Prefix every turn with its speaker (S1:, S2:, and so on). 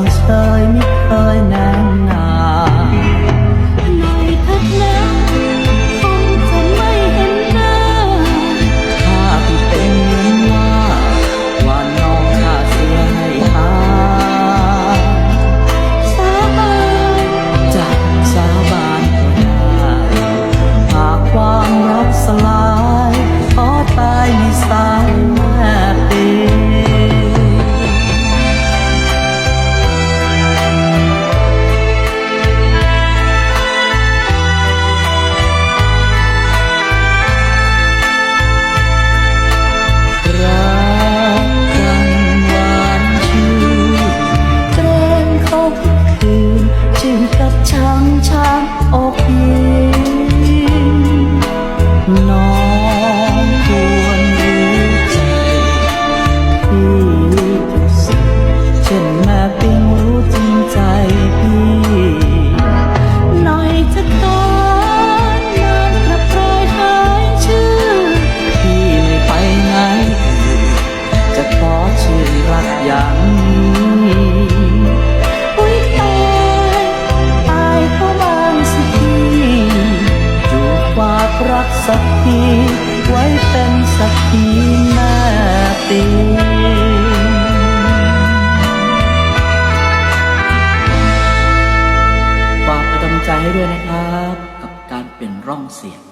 S1: I'm sorry, me
S2: calling and อ
S1: กยิ้น้องควรรู้ใจพี่สิเช่นแม่ปิงรู้จริงใจพี่
S2: หน่อยจะตอนนานกลับรอยหายชื่อ
S1: พี่ไม่ไปไหน จะขอชื่อรักยาง ร่องเสียง